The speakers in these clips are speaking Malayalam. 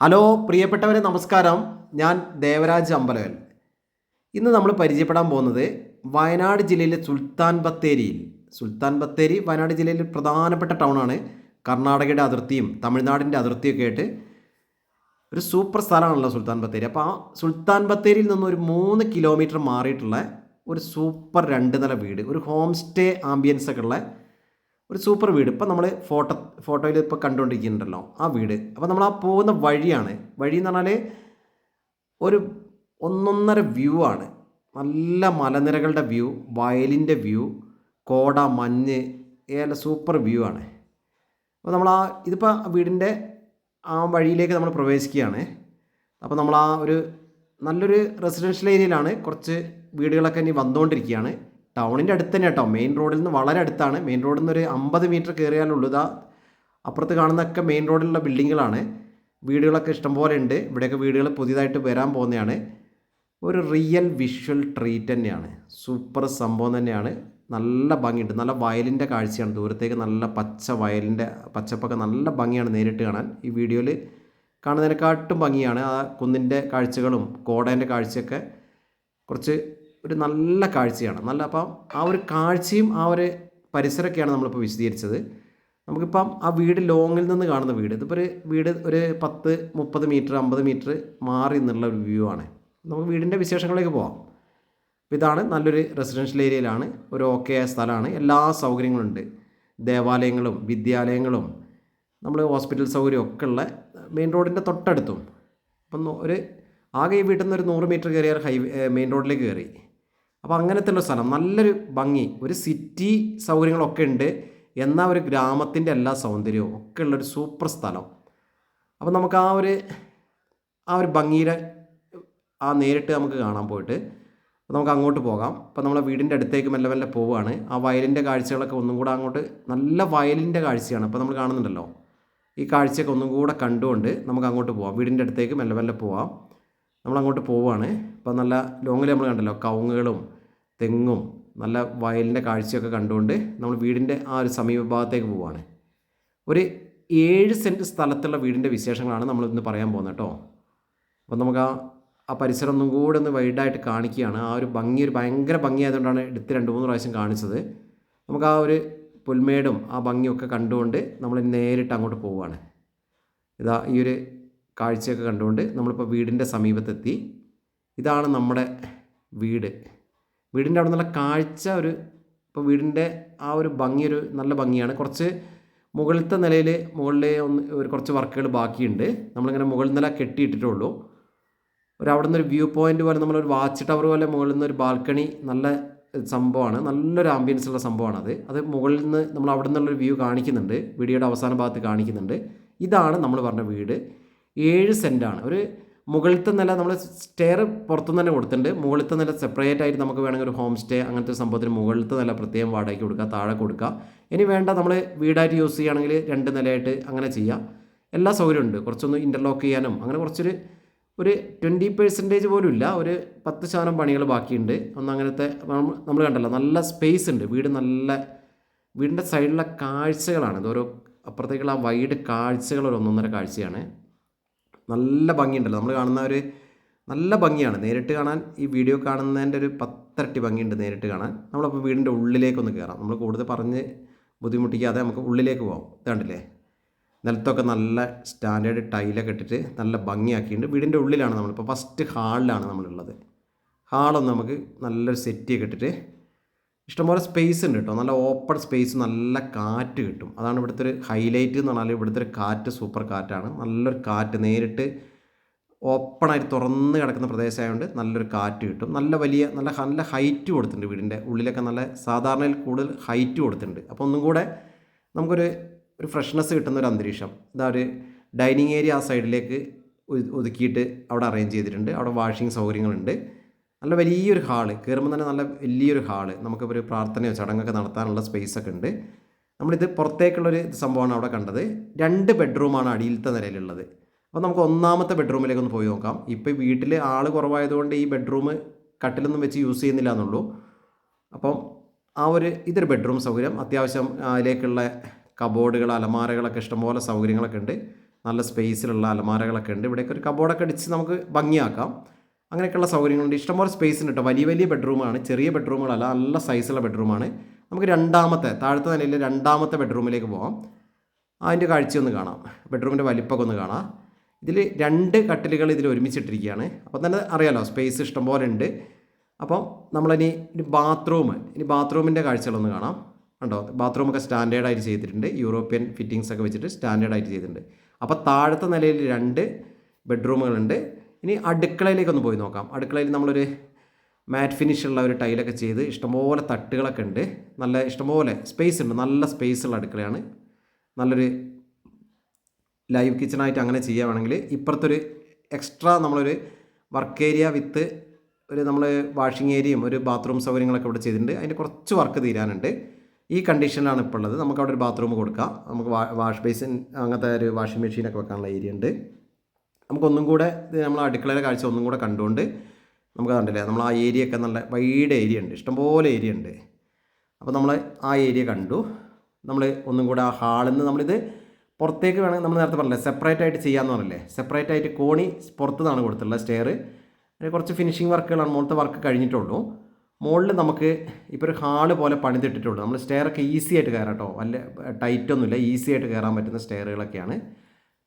ഹലോ പ്രിയപ്പെട്ടവരെ നമസ്കാരം. ഞാൻ ദേവരാജ് അമ്പലവൽ ഇന്ന് നമ്മൾ പരിചയപ്പെടാൻ പോകുന്നത് വയനാട് ജില്ലയിലെ സുൽത്താൻ ബത്തേരിയിൽ. സുൽത്താൻ ബത്തേരി വയനാട് ജില്ലയിലെ പ്രധാനപ്പെട്ട ടൗണാണ് കർണാടകയുടെ അതിർത്തിയും തമിഴ്നാടിന്റെ അതിർത്തിയൊക്കെ ആയിട്ട് ഒരു സൂപ്പർ സ്ഥലമാണല്ലോ സുൽത്താൻ ബത്തേരി. അപ്പോൾ ആ സുൽത്താൻ ബത്തേരിയിൽ നിന്ന് ഒരു മൂന്ന് കിലോമീറ്റർ മാറിയിട്ടുള്ള ഒരു സൂപ്പർ രണ്ട് നില വീട് ഒരു ഹോം സ്റ്റേ ആംബിയൻസ് ഒക്കെ ഉള്ള ഒരു സൂപ്പർ വീട്. ഇപ്പം നമ്മൾ ഫോട്ടോ ഫോട്ടോയിൽ ഇപ്പോൾ കണ്ടുകൊണ്ടിരിക്കുന്നുണ്ടല്ലോ ആ വീട്. അപ്പോൾ നമ്മൾ ആ പോകുന്ന വഴിയാണ്. വഴി എന്ന് പറഞ്ഞാൽ ഒരു ഒന്നൊന്നര വ്യൂ ആണ്. നല്ല മലനിരകളുടെ വ്യൂ വയലിന്റെ വ്യൂ കോട മഞ്ഞ് ഏല സൂപ്പർ വ്യൂ ആണ്. അപ്പോൾ നമ്മൾ ആ ഇതിപ്പോൾ വീടിന്റെ ആ വഴിയിലേക്ക് നമ്മൾ പ്രവേശിക്കുകയാണ്. അപ്പോൾ നമ്മൾ ആ ഒരു നല്ലൊരു റെസിഡൻഷ്യൽ ഏരിയയിലാണ് കുറച്ച് വീടുകളൊക്കെ ഇനി വന്നുകൊണ്ടിരിക്കുകയാണ്. ടൗണിന്റെ അടുത്ത് തന്നെ കേട്ടോ. മെയിൻ റോഡിൽ നിന്ന് വളരെ അടുത്താണ്. മെയിൻ റോഡിൽ നിന്ന് ഒരു അമ്പത് മീറ്റർ കയറിയാലുള്ളൂ. ഇതാ അപ്പുറത്ത് കാണുന്നതൊക്കെ മെയിൻ റോഡിലുള്ള ബിൽഡിങ്ങുകളാണ്. വീടുകളൊക്കെ ഇഷ്ടംപോലെ ഉണ്ട്. ഇവിടെയൊക്കെ വീടുകൾ പുതിയതായിട്ട് വരാൻ പോകുന്നതാണ്. ഒരു റിയൽ വിഷ്വൽ ട്രീറ്റ് തന്നെയാണ്. സൂപ്പർ സംഭവം തന്നെയാണ്. നല്ല ഭംഗിയുണ്ട്. നല്ല വയലിന്റെ കാഴ്ചയാണ്. ദൂരത്തേക്ക് നല്ല പച്ച വയലിന്റെ പച്ചപ്പൊക്കെ നല്ല ഭംഗിയാണ് നേരിട്ട് കാണാൻ. ഈ വീഡിയോയിൽ കാണുന്നതിനെക്കാട്ടും ഭംഗിയാണ് ആ കുന്നിന്റെ കാഴ്ചകളും കോടേന്റെ കാഴ്ചയൊക്കെ കുറച്ച് ഒരു നല്ല കാഴ്ചയാണ്. നല്ല അപ്പം ആ ഒരു കാഴ്ചയും ആ ഒരു പരിസരമൊക്കെയാണ് നമ്മളിപ്പോൾ വിശദീകരിച്ചത്. നമുക്കിപ്പം ആ വീട് ലോങ്ങിൽ നിന്ന് കാണുന്ന വീട്. ഇതിപ്പോൾ ഒരു വീട് ഒരു പത്ത് മുപ്പത് മീറ്റർ അമ്പത് മീറ്റർ മാറി നിന്നുള്ള ഒരു വ്യൂ ആണ്. നമുക്ക് വീടിന്റെ വിശേഷങ്ങളിലേക്ക് പോവാം. അപ്പോൾ ഇതാണ് നല്ലൊരു റെസിഡൻഷ്യൽ ഏരിയയിലാണ്. ഒരു ഓക്കെ ആയ സ്ഥലമാണ്. എല്ലാ സൗകര്യങ്ങളും ഉണ്ട് ദേവാലയങ്ങളും വിദ്യാലയങ്ങളും നമ്മൾ ഹോസ്പിറ്റൽ സൗകര്യം ഒക്കെ ഉള്ള മെയിൻ റോഡിന്റെ തൊട്ടടുത്തും. അപ്പം ഒരു ആകെ ഈ വീട്ടിൽ നിന്ന് ഒരു നൂറ് മീറ്റർ കയറിയാൽ ഹൈവേ മെയിൻ റോഡിലേക്ക് കയറി. അപ്പോൾ അങ്ങനത്തെ ഉള്ള സ്ഥലം. നല്ലൊരു ഭംഗി. ഒരു സിറ്റി സൗകര്യങ്ങളൊക്കെ ഉണ്ട്. എന്നാൽ ഒരു ഗ്രാമത്തിന്റെ എല്ലാ സൗന്ദര്യവും ഒക്കെ ഉള്ളൊരു സൂപ്പർ സ്ഥലം. അപ്പോൾ നമുക്ക് ആ ഒരു ആ ഒരു ഭംഗിയുടെ ആ നേരിട്ട് നമുക്ക് കാണാൻ പോയിട്ട് അപ്പോൾ നമുക്ക് അങ്ങോട്ട് പോകാം. അപ്പോൾ നമ്മളെ വീടിന്റെ അടുത്തേക്ക് മെല്ലെ മെല്ലെ പോവുകയാണ് ആ വയലിന്റെ കാഴ്ചകളൊക്കെ ഒന്നും കൂടെ അങ്ങോട്ട് നല്ല വയലിന്റെ കാഴ്ചയാണ്. അപ്പോൾ നമ്മൾ കാണുന്നുണ്ടല്ലോ. ഈ കാഴ്ചയൊക്കെ ഒന്നും കൂടെ കണ്ടുകൊണ്ട് നമുക്ക് അങ്ങോട്ട് പോവാം. വീടിന്റെ അടുത്തേക്ക് മെല്ലെ മെല്ലെ പോവാം. നമ്മൾ അങ്ങോട്ട് പോവുകയാണ് ഇപ്പോൾ നല്ല ലോങ്ങിൽ നമ്മൾ കണ്ടല്ലോ കവുങ്ങുകളും തെങ്ങും നല്ല വയലിന്റെ കാഴ്ചയൊക്കെ കണ്ടുകൊണ്ട് നമ്മൾ വീടിന്റെ ആ ഒരു സമീപഭാഗത്തേക്ക് പോവുകയാണ് ഒരു ഏഴ് സെന്റ് സ്ഥലത്തുള്ള വീടിന്റെ വിശേഷങ്ങളാണ് നമ്മൾ ഇന്ന് പറയാൻ പോകുന്നത് കേട്ടോ. അപ്പോൾ നമുക്ക് ആ ആ പരിസരം ഒന്നും കൂടെ ഒന്ന് വൈഡായിട്ട് കാണിക്കുകയാണ്. ആ ഒരു ഭംഗി ഒരു ഭയങ്കര ഭംഗിയായതുകൊണ്ടാണ് എടുത്ത് രണ്ട് മൂന്ന് പ്രാവശ്യം കാണിച്ചത്. നമുക്ക് ആ ഒരു പുൽമേടും ആ ഭംഗിയൊക്കെ കണ്ടുകൊണ്ട് നമ്മൾ നേരിട്ട് അങ്ങോട്ട് പോവുകയാണ് ഇതാ ഈ ഒരു കാഴ്ചയൊക്കെ കണ്ടുകൊണ്ട് നമ്മളിപ്പോൾ വീടിന്റെ സമീപത്തെത്തി. ഇതാണ് നമ്മുടെ വീട്. വീടിന്റെ അവിടെ നിന്നുള്ള കാഴ്ച ഒരു ഇപ്പോൾ വീടിന്റെ ആ ഒരു ഭംഗി ഒരു നല്ല ഭംഗിയാണ്. കുറച്ച് മുകളിലത്തെ നിലയിൽ മുകളിൽ ഒന്ന് ഒരു കുറച്ച് വർക്കുകൾ ബാക്കിയുണ്ട്. നമ്മളിങ്ങനെ മുകളിൽ നില കെട്ടിയിട്ടിട്ടുള്ളൂ. ഒരു അവിടെ നിന്ന് ഒരു വ്യൂ പോയിന്റ് പോലെ നമ്മളൊരു വാച്ച് ടവർ പോലെ മുകളിൽ നിന്ന് ഒരു ബാൽക്കണി നല്ല സംഭവമാണ്. നല്ലൊരു ആംബിയൻസ് ഉള്ള സംഭവമാണ് അത്. അത് മുകളിൽ നിന്ന് നമ്മൾ അവിടെ നിന്നുള്ളൊരു വ്യൂ കാണിക്കുന്നുണ്ട്. വീഡിയോയുടെ അവസാന ഭാഗത്ത് കാണിക്കുന്നുണ്ട്. ഇതാണ് നമ്മൾ പറഞ്ഞ വീട്. ഏഴ് സെന്റാണ് ഒരു മുകളിലത്തെ നില നമ്മൾ സ്റ്റെയർ പുറത്തുനിന്ന് തന്നെ കൊടുത്തിട്ടുണ്ട്. മുകളിലത്തെ നില സെപ്പറേറ്റ് ആയിട്ട് നമുക്ക് വേണമെങ്കിൽ ഒരു ഹോം സ്റ്റേ അങ്ങനത്തെ സംഭവത്തിന് മുകളിലത്തെ നില പ്രത്യേകം വാടകയ്ക്ക് കൊടുക്കുക താഴെ കൊടുക്കുക ഇനി വേണ്ട നമ്മൾ വീടായിട്ട് യൂസ് ചെയ്യുകയാണെങ്കിൽ രണ്ട് നിലയായിട്ട് അങ്ങനെ ചെയ്യാം. എല്ലാ സൗകര്യമുണ്ട് കുറച്ചൊന്ന് ഇന്റർലോക്ക് ചെയ്യാനും അങ്ങനെ കുറച്ചൊരു ഒരു ട്വന്റി പെർസെന്റേജ് പോലും ഇല്ല. ഒരു പത്ത് ശതമാനം പണികൾ ബാക്കിയുണ്ട്. ഒന്ന് അങ്ങനത്തെ നമ്മൾ കണ്ടല്ലോ നല്ല സ്പേസ് ഉണ്ട്. വീട് നല്ല വീടിന്റെ സൈഡിലുള്ള കാഴ്ചകളാണ്. ഇത് ഓരോ അപ്പുറത്തേക്കുള്ള ആ വൈഡ് കാഴ്ചകൾ ഒരു ഒന്നൊന്നര കാഴ്ചയാണ്. നല്ല ഭംഗിയുണ്ടല്ലോ. നമ്മൾ കാണുന്ന ഒരു നല്ല ഭംഗിയാണ്. നേരിട്ട് കാണാൻ ഈ വീഡിയോ കാണുന്നതിന്റെ ഒരു പത്തരട്ടി ഭംഗിയുണ്ട് നേരിട്ട് കാണാൻ. നമ്മളപ്പോൾ വീടിന്റെ ഉള്ളിലേക്കൊന്ന് കയറാം നമ്മൾ കൂടുതൽ പറഞ്ഞ് ബുദ്ധിമുട്ടിക്കാതെ നമുക്ക് ഉള്ളിലേക്ക് പോകാം ഇതാണ്ടില്ലേ? നിലത്തൊക്കെ നല്ല സ്റ്റാൻഡേർഡ് ടൈലൊക്കെ ഇട്ടിട്ട് നല്ല ഭംഗിയാക്കിയിട്ടുണ്ട്. വീടിന്റെ ഉള്ളിലാണ് നമ്മളിപ്പോൾ ഫസ്റ്റ് ഹാളിലാണ് നമ്മളുള്ളത്. ഹാളൊന്ന് നമുക്ക് നല്ലൊരു സെറ്റിയൊക്കെ ഇട്ടിട്ട് ഇഷ്ടംപോലെ സ്പേസ് ഉണ്ട് കേട്ടോ നല്ല ഓപ്പൺ സ്പേസ് നല്ല കാറ്റ് കിട്ടും. അതാണ് ഇവിടുത്തെ ഒരു ഹൈലൈറ്റ് എന്ന് പറഞ്ഞാൽ ഇവിടുത്തെ ഒരു കാറ്റ് സൂപ്പർ കാറ്റാണ്. നല്ലൊരു കാറ്റ് നേരിട്ട് ഓപ്പണായിട്ട് തുറന്ന് കിടക്കുന്ന പ്രദേശമായതുകൊണ്ട് നല്ലൊരു കാറ്റ് കിട്ടും. നല്ല വലിയ നല്ല നല്ല ഹൈറ്റ് കൊടുത്തിട്ടുണ്ട് വീടിന്റെ ഉള്ളിലൊക്കെ നല്ല സാധാരണയിൽ കൂടുതൽ ഹൈറ്റ് കൊടുത്തിട്ടുണ്ട്. അപ്പോൾ ഒന്നും കൂടെ നമുക്കൊരു ഒരു ഫ്രഷ്നെസ് കിട്ടുന്ന ഒരു അന്തരീക്ഷം. ഇതാ ഒരു ഡൈനിങ് ഏരിയ ആ സൈഡിലേക്ക് ഒതുക്കിയിട്ട് അവിടെ അറേഞ്ച് ചെയ്തിട്ടുണ്ട്. അവിടെ വാഷിംഗ് സൗകര്യങ്ങളുണ്ട്. നല്ല വലിയൊരു ഹാൾ കയറുമ്പോൾ തന്നെ നല്ല വലിയൊരു ഹാൾ. നമുക്കിപ്പോൾ ഒരു പ്രാർത്ഥനയോ ചടങ്ങൊക്കെ നടത്താനുള്ള സ്പേസ് ഒക്കെ ഉണ്ട്. നമ്മളിത് പുറത്തേക്കുള്ളൊരു സംഭവമാണ് അവിടെ കണ്ടത്. രണ്ട് ബെഡ്റൂമാണ് അടിയിലത്തെ നിലയിലുള്ളത്. അപ്പോൾ നമുക്ക് ഒന്നാമത്തെ ബെഡ്റൂമിലേക്ക് ഒന്ന് പോയി നോക്കാം. ഇപ്പോൾ വീട്ടിൽ ആൾ കുറവായതുകൊണ്ട് ഈ ബെഡ്റൂം കട്ടിലൊന്നും വെച്ച് യൂസ് ചെയ്യുന്നില്ല എന്നുള്ളൂ. അപ്പം ആ ഒരു ഇതൊരു ബെഡ്റൂം സൗകര്യം. അത്യാവശ്യം അതിലേക്കുള്ള കബോർഡുകൾ അലമാരകളൊക്കെ ഇഷ്ടംപോലെ സൗകര്യങ്ങളൊക്കെ ഉണ്ട്. നല്ല സ്പേസിലുള്ള അലമാരകളൊക്കെ ഉണ്ട്. ഇവിടേക്ക് ഒരു കബോർഡൊക്കെ അടിച്ച് നമുക്ക് ഭംഗിയാക്കാം. അങ്ങനെയൊക്കെയുള്ള സൗകര്യങ്ങളുണ്ട്. ഇഷ്ടംപോലെ സ്പേസ് ഉണ്ട് കേട്ടോ വലിയ വലിയ ബെഡ്റൂമാണ് ചെറിയ ബെഡ്റൂമുകളല്ല നല്ല സൈസുള്ള ബെഡ്റൂമാണ് നമുക്ക് രണ്ടാമത്തെ താഴത്തെ നിലയിൽ രണ്ടാമത്തെ ബെഡ്റൂമിലേക്ക് പോകാം അതിന്റെ കാഴ്ചയൊന്ന് കാണാം. ബെഡ്റൂമിന്റെ വലിപ്പമൊക്കെ ഒന്ന് കാണാം. ഇതിൽ രണ്ട് കട്ടിലുകൾ ഇതിൽ ഒരുമിച്ചിട്ടിരിക്കുകയാണ്. അപ്പോൾ തന്നെ അറിയാലോ സ്പേസ് ഇഷ്ടംപോലെ ഉണ്ട്. അപ്പം നമ്മളിനി ഒരു ബാത്റൂം ഇനി ബാത്റൂമിന്റെ കാഴ്ചകളൊന്ന് കാണാം. കണ്ടോ? ബാത്റൂമൊക്കെ സ്റ്റാൻഡേർഡായിട്ട് ചെയ്തിട്ടുണ്ട്. യൂറോപ്യൻ ഫിറ്റിങ്സ് ഒക്കെ വെച്ചിട്ട് സ്റ്റാൻഡേർഡായിട്ട് ചെയ്തിട്ടുണ്ട്. അപ്പോൾ താഴത്തെ നിലയിൽ രണ്ട് ബെഡ്റൂമുകളുണ്ട് ഇനി അടുക്കളയിലേക്ക് ഒന്ന് പോയി നോക്കാം. അടുക്കളയിൽ നമ്മളൊരു മാറ്റ് ഫിനിഷുള്ള ഒരു ടൈലൊക്കെ ചെയ്ത് ഇഷ്ടംപോലെ തട്ടുകളൊക്കെ ഉണ്ട്. നല്ല ഇഷ്ടംപോലെ സ്പേസ് ഉണ്ട്. നല്ല സ്പേസ് ഉള്ള അടുക്കളയാണ്. നല്ലൊരു ലൈവ് കിച്ചണായിട്ട് അങ്ങനെ ചെയ്യുകയാണെങ്കിൽ ഇപ്പുറത്തൊരു എക്സ്ട്രാ നമ്മളൊരു വർക്ക് ഏരിയ വിത്ത് ഒരു നമ്മൾ വാഷിംഗ് ഏരിയയും ഒരു ബാത്റൂം സൗകര്യങ്ങളൊക്കെ ഇവിടെ ചെയ്തിട്ടുണ്ട്. അതിന്റെ കുറച്ച് വർക്ക് തീരാനുണ്ട്. ഈ കണ്ടീഷനിലാണ് ഇപ്പോൾ ഉള്ളത്. നമുക്ക് അവിടെ ഒരു ബാത്റൂം കൊടുക്കാം. നമുക്ക് വാഷ് ബേസിൻ അങ്ങനത്തെ ഒരു വാഷിംഗ് മെഷീനൊക്കെ വെക്കാനുള്ള ഏരിയ ഉണ്ട്. നമുക്കൊന്നും കൂടെ നമ്മൾ അടുക്കളയിലെ കാഴ്ച ഒന്നും കൂടെ കണ്ടുകൊണ്ട് നമുക്ക് കണ്ടില്ലേ നമ്മൾ ആ ഏരിയ ഒക്കെ നല്ല വൈഡ് ഏരിയ ഉണ്ട് ഇഷ്ടംപോലെ ഏരിയ ഉണ്ട്. അപ്പോൾ നമ്മൾ ആ ഏരിയ കണ്ടു. നമ്മൾ ഒന്നും കൂടെ ആ ഹാളിൽ നിന്ന് നമ്മളിത് പുറത്തേക്ക് വേണമെങ്കിൽ നമ്മൾ നേരത്തെ പറഞ്ഞില്ലേ സെപ്പറേറ്റ് ആയിട്ട് ചെയ്യാമെന്ന് പറഞ്ഞില്ലേ സെപ്പറേറ്റ് ആയിട്ട് കോണി പുറത്ത് നിന്നാണ് കൊടുത്തിട്ടുള്ളത് സ്റ്റെയർ കുറച്ച് ഫിനിഷിംഗ് വർക്കുകളാണ് മുകളിലത്തെ വർക്ക് കഴിഞ്ഞിട്ടുള്ളൂ. മുകളിൽ നമുക്ക് ഇപ്പോൾ ഒരു ഹാൾ പോലെ പണിതിട്ടിട്ടുള്ളൂ. നമ്മൾ സ്റ്റെയറൊക്കെ ഈസി ആയിട്ട് കയറാം കേട്ടോ വല്ല ടൈറ്റൊന്നുമില്ല ഈസി ആയിട്ട് കയറാൻ പറ്റുന്ന സ്റ്റെയറുകളൊക്കെയാണ്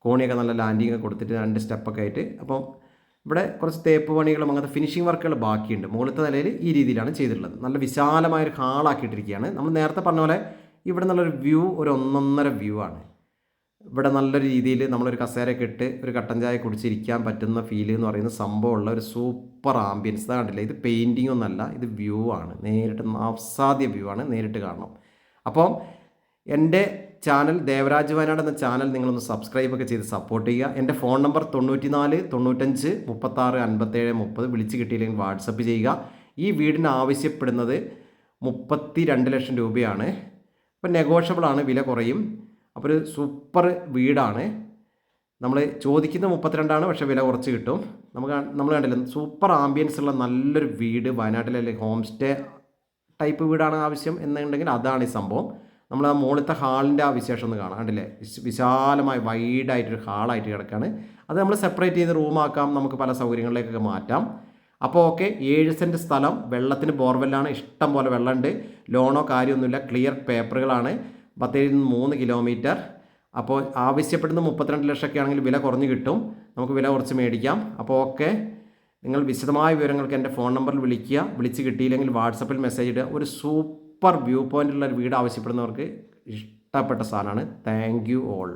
കോണിയൊക്കെ നല്ല ലാൻഡിങ് കൊടുത്തിട്ട് രണ്ട് സ്റ്റെപ്പൊക്കെ ആയിട്ട്. അപ്പം ഇവിടെ കുറച്ച് തേപ്പ് പണികളും അങ്ങനത്തെ ഫിനിഷിംഗ് വർക്കുകൾ ബാക്കിയുണ്ട്. മുകളിലത്തെ നിലയിൽ ഈ രീതിയിലാണ് ചെയ്തിട്ടുള്ളത്. നല്ല വിശാലമായൊരു ഹാളാക്കിയിട്ടിരിക്കുകയാണ് നമ്മൾ നേരത്തെ പറഞ്ഞ പോലെ ഇവിടെ നല്ലൊരു വ്യൂ ഒരു ഒന്നൊന്നര വ്യൂ ആണ്. ഇവിടെ നല്ലൊരു രീതിയിൽ നമ്മളൊരു കസേരയൊക്കെ ഇട്ട് ഒരു കട്ടൻ ചായ കുടിച്ചിരിക്കാൻ പറ്റുന്ന ഫീൽ എന്ന് പറയുന്ന സംഭവമുള്ള ഒരു സൂപ്പർ ആംബിയൻസ് ഇതാ കണ്ടില്ലേ? ഇത് പെയിന്റിംഗ് ഒന്നല്ല ഇത് വ്യൂ ആണ്. നേരിട്ട് അസാധ്യ വ്യൂ ആണ്. നേരിട്ട് കാണണം. അപ്പം എന്റെ ചാനൽ ദേവരാജ് വയനാട് എന്ന ചാനൽ നിങ്ങളൊന്ന് സബ്സ്ക്രൈബ് ഒക്കെ ചെയ്ത് സപ്പോർട്ട് ചെയ്യുക. എന്റെ ഫോൺ നമ്പർ തൊണ്ണൂറ്റി നാല് തൊണ്ണൂറ്റഞ്ച് മുപ്പത്താറ് അൻപത്തേഴ് മുപ്പത് വിളിച്ച് കിട്ടിയില്ലെങ്കിൽ വാട്സപ്പ് ചെയ്യുക. ഈ വീടിന് ആവശ്യപ്പെടുന്നത് മുപ്പത്തി രണ്ട് ലക്ഷം രൂപയാണ്. ഇപ്പം നെഗോഷ്യബിൾ ആണ് വില കുറയും. അപ്പോൾ ഒരു സൂപ്പർ വീടാണ്. നമ്മൾ ചോദിക്കുന്ന മുപ്പത്തിരണ്ടാണ് പക്ഷേ വില കുറച്ച് കിട്ടും. നമുക്ക് നമ്മൾ കണ്ടില്ല സൂപ്പർ ആംബിയൻസ് ഉള്ള നല്ലൊരു വീട് വയനാട്ടിലെ ഹോം സ്റ്റേ ടൈപ്പ് വീടാണ് ആവശ്യം എന്നുണ്ടെങ്കിൽ അതാണ് ഈ സംഭവം. നമ്മൾ ആ മുകളിലത്തെ ഹാളിന്റെ ആ വിശേഷം ഒന്ന് കാണാം. കണ്ടില്ലേ? വിശാലമായി വൈഡായിട്ടൊരു ഹാളായിട്ട് കിടക്കുകയാണ് അത് നമ്മൾ സെപ്പറേറ്റ് ചെയ്ത് റൂമാക്കാം നമുക്ക് പല സൗകര്യങ്ങളിലേക്കൊക്കെ മാറ്റാം. അപ്പോൾ ഓക്കെ ഏഴ് സെന്റ് സ്ഥലം. വെള്ളത്തിന് ബോർവെല്ലാണ്. ഇഷ്ടം പോലെ വെള്ളമുണ്ട്. ലോണോ കാര്യമൊന്നുമില്ല. ക്ലിയർ പേപ്പറുകളാണ്. ബത്തേരിയിൽ നിന്ന് മൂന്ന് കിലോമീറ്റർ. അപ്പോൾ ആവശ്യപ്പെടുന്ന മുപ്പത്തിരണ്ട് ലക്ഷമൊക്കെ ആണെങ്കിൽ വില കുറഞ്ഞ് കിട്ടും. നമുക്ക് വില കുറച്ച് മേടിക്കാം. അപ്പോൾ ഓക്കെ നിങ്ങൾ വിശദമായ വിവരങ്ങൾക്ക് എന്റെ ഫോൺ നമ്പറിൽ വിളിക്കുക. വിളിച്ച് കിട്ടിയില്ലെങ്കിൽ വാട്സപ്പിൽ മെസ്സേജ് ഇടുക. ഒരു സൂപ്പർ വ്യൂ പോയിന്റുള്ള ഒരു വീട് ആവശ്യപ്പെടുന്നവർക്ക് ഇഷ്ടപ്പെട്ട സാധനമാണ്. Thank you all.